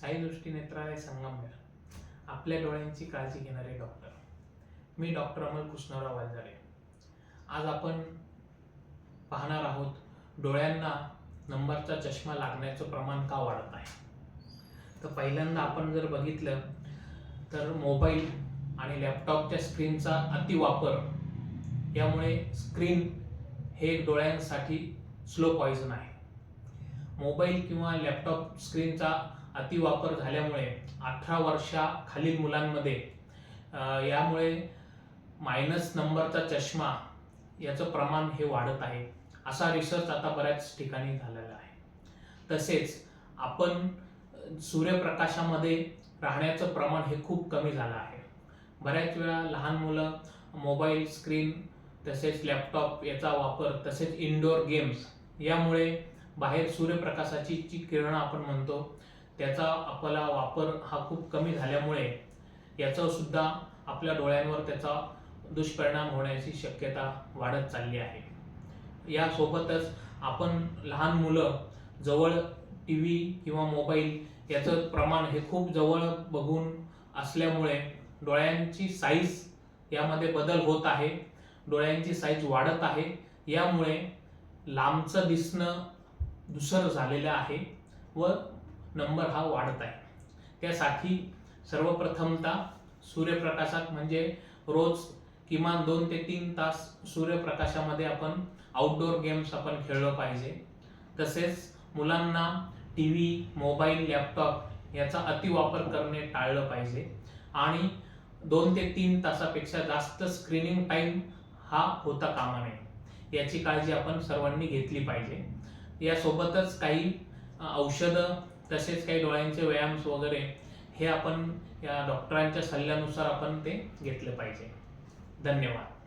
साई दृष्टी नेत्रालय संगमनेर आपल्या डोळ्यांची काळजी घेणारे डॉक्टर मी डॉक्टर अमल कृष्णराव वालजारे आज आपण पाहणार आहोत डोळ्यांना नंबरचा चष्मा लागण्याचं प्रमाण का वाढत आहे? तर पहिल्यांदा आपण जर बघितलं तर मोबाईल आणि लॅपटॉपच्या स्क्रीनचा अतिवापर यामुळे स्क्रीन हे डोळ्यांसाठी स्लो पॉइझन आहे. मोबाईल किंवा लॅपटॉप स्क्रीनचा अतिवापर झाल्यामुळे अठरा वर्षाखालील मुलांमध्ये यामुळे मायनस नंबरचा चष्मा याचं प्रमाण हे वाढत आहे. असा रिसर्च आता बऱ्याच ठिकाणी झालेला आहे. तसेच आपण सूर्यप्रकाशामध्ये राहण्याचं प्रमाण हे खूप कमी झालं आहे. बऱ्याच वेळा लहान मुलं मोबाईल स्क्रीन तसेच लॅपटॉप याचा वापर तसेच इनडोअर गेम्स यामुळे बाहेर सूर्यप्रकाशाची जी किरणं आपण म्हणतो त्याचा आपला वापर हा खूप कमी झाल्यामुळे याचं सुद्धा आपल्या डोळ्यांवर त्याचा दुष्परिणाम होण्याची शक्यता वाढत चालली आहे. यासोबतच आपण लहान मुलं जवळ टी व्ही किंवा मोबाईल याचं प्रमाण हे खूप जवळ बघून असल्यामुळे डोळ्यांची साईज यामध्ये बदल होत आहे डोळ्यांची साईज वाढत आहे. यामुळे लांबचं दिसणं दुसरं झालेलं आहे व नंबर हा वाढत आहे. त्यासाठी सर्वप्रथमता सूर्यप्रकाशात म्हणजे रोज किमान दोन ते तीन तास सूर्यप्रकाशामध्ये आपण आउटडोअर गेम्स आपण खेळलं पाहिजे. तसेच मुलांना टी व्ही मोबाईल लॅपटॉप याचा अतिवापर करणे टाळलं पाहिजे. आणि दोन ते तीन तासापेक्षा जास्त स्क्रीनिंग टाईम हा होता कामा नये. याची काळजी आपण सर्वांनी घेतली पाहिजे. यासोबतच काही औषधं तसेच काही डोळ्यांचे व्यायाम्स वगैरे हे आपण या डॉक्टरांच्या सल्ल्यानुसार आपण ते घेतले पाहिजे. धन्यवाद.